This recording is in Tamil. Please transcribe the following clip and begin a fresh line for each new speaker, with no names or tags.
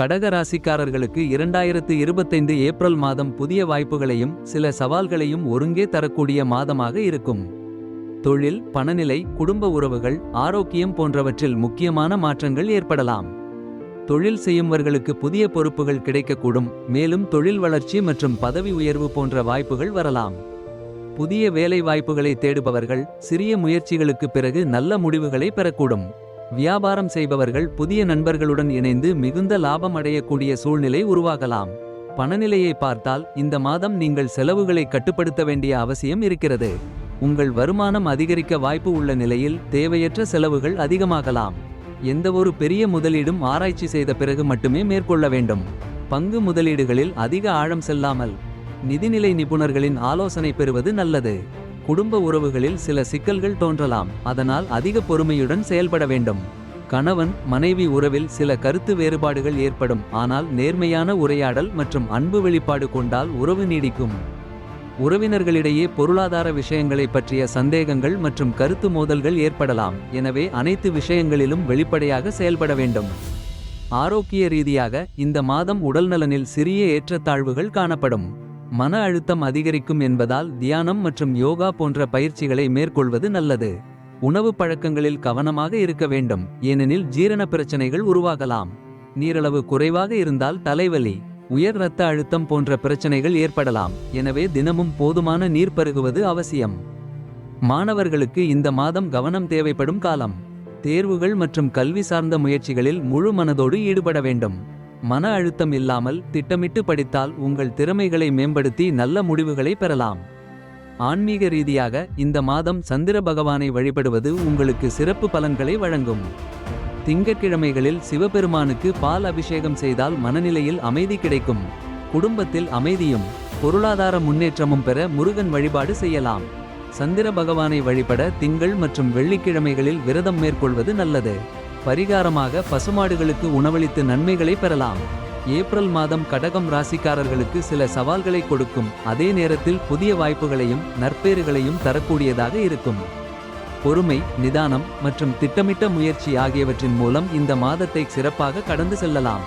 கடக ராசிக்காரர்களுக்கு இரண்டாயிரத்து இருபத்தைந்து ஏப்ரல் மாதம் புதிய வாய்ப்புகளையும் சில சவால்களையும் ஒருங்கே தரக்கூடிய மாதமாக இருக்கும். தொழில் பணநிலை குடும்ப உறவுகள் ஆரோக்கியம் போன்றவற்றில் முக்கியமான மாற்றங்கள் ஏற்படலாம். தொழில் செய்யும்வர்களுக்கு புதிய பொறுப்புகள் கிடைக்கக்கூடும் மேலும் தொழில் வளர்ச்சி மற்றும் பதவி உயர்வு போன்ற வாய்ப்புகள் வரலாம். புதிய வேலை வாய்ப்புகளை தேடுபவர்கள் சிறிய முயற்சிகளுக்கு பிறகு நல்ல முடிவுகளை பெறக்கூடும். வியாபாரம் செய்பவர்கள் புதிய நண்பர்களுடன் இணைந்து மிகுந்த லாபம் அடையக்கூடிய சூழ்நிலை உருவாகலாம். பணநிலையை பார்த்தால் இந்த மாதம் நீங்கள் செலவுகளை கட்டுப்படுத்த வேண்டிய அவசியம் இருக்கிறது. உங்கள் வருமானம் அதிகரிக்க வாய்ப்பு உள்ள நிலையில் தேவையற்ற செலவுகள் அதிகமாகலாம். எந்தவொரு பெரிய முதலீடும் ஆராய்ச்சி செய்த பிறகு மட்டுமே மேற்கொள்ள வேண்டும். பங்கு முதலீடுகளில் அதிக ஆழம் செல்லாமல் நிதிநிலை நிபுணர்களின் ஆலோசனை பெறுவது நல்லது. குடும்ப உறவுகளில் சில சிக்கல்கள் தோன்றலாம். அதனால் அதிக பொறுமையுடன் செயல்பட வேண்டும். கணவன் மனைவி உறவில் சில கருத்து வேறுபாடுகள் ஏற்படும். ஆனால் நேர்மையான உரையாடல் மற்றும் அன்பு வெளிப்பாடு கொண்டால் உறவு நீடிக்கும். உறவினர்களிடையே பொருளாதார விஷயங்களை பற்றிய சந்தேகங்கள் மற்றும் கருத்து மோதல்கள் ஏற்படலாம். எனவே அனைத்து விஷயங்களிலும் வெளிப்படையாக செயல்பட வேண்டும். ஆரோக்கிய ரீதியாக இந்த மாதம் உடல்நலனில் சிறிய ஏற்றத்தாழ்வுகள் காணப்படும். மன அழுத்தம் அதிகரிக்கும் என்பதால் தியானம் மற்றும் யோகா போன்ற பயிற்சிகளை மேற்கொள்வது நல்லது. உணவு பழக்கங்களில் கவனமாக இருக்க வேண்டும். ஏனெனில் ஜீரண பிரச்சனைகள் உருவாகலாம். நீரளவு குறைவாக இருந்தால் தலைவலி உயர் இரத்த அழுத்தம் போன்ற பிரச்சனைகள் ஏற்படலாம். எனவே தினமும் போதுமான நீர் பருகுவது அவசியம். மாணவர்களுக்கு இந்த மாதம் கவனம் தேவைப்படும் காலம். தேர்வுகள் மற்றும் கல்வி சார்ந்த முயற்சிகளில் முழு மனதோடு ஈடுபட வேண்டும். மன அழுத்தம் இல்லாமல் திட்டமிட்டு படித்தால் உங்கள் திறமைகளை மேம்படுத்தி நல்ல முடிவுகளை பெறலாம். ஆன்மீக ரீதியாக இந்த மாதம் சந்திர பகவானை வழிபடுவது உங்களுக்கு சிறப்பு பலன்களை வழங்கும். திங்கட்கிழமைகளில் சிவபெருமானுக்கு பால் அபிஷேகம் செய்தால் மனநிலையில் அமைதி கிடைக்கும். குடும்பத்தில் அமைதியும் பொருளாதார முன்னேற்றமும் பெற முருகன் வழிபாடு செய்யலாம். சந்திர பகவானை வழிபட திங்கள் மற்றும் வெள்ளிக்கிழமைகளில் விரதம் மேற்கொள்வது நல்லது. பரிகாரமாக பசுமாடுகளுக்கு உணவளித்து நன்மைகளை பெறலாம். ஏப்ரல் மாதம் கடகம் ராசிக்காரர்களுக்கு சில சவால்களை கொடுக்கும். அதே நேரத்தில் புதிய வாய்ப்புகளையும் நற்பேறுகளையும் தரக்கூடியதாக இருக்கும். பொறுமை நிதானம் மற்றும் திட்டமிட்ட முயற்சி ஆகியவற்றின் மூலம் இந்த மாதத்தை சிறப்பாக கடந்து செல்லலாம்.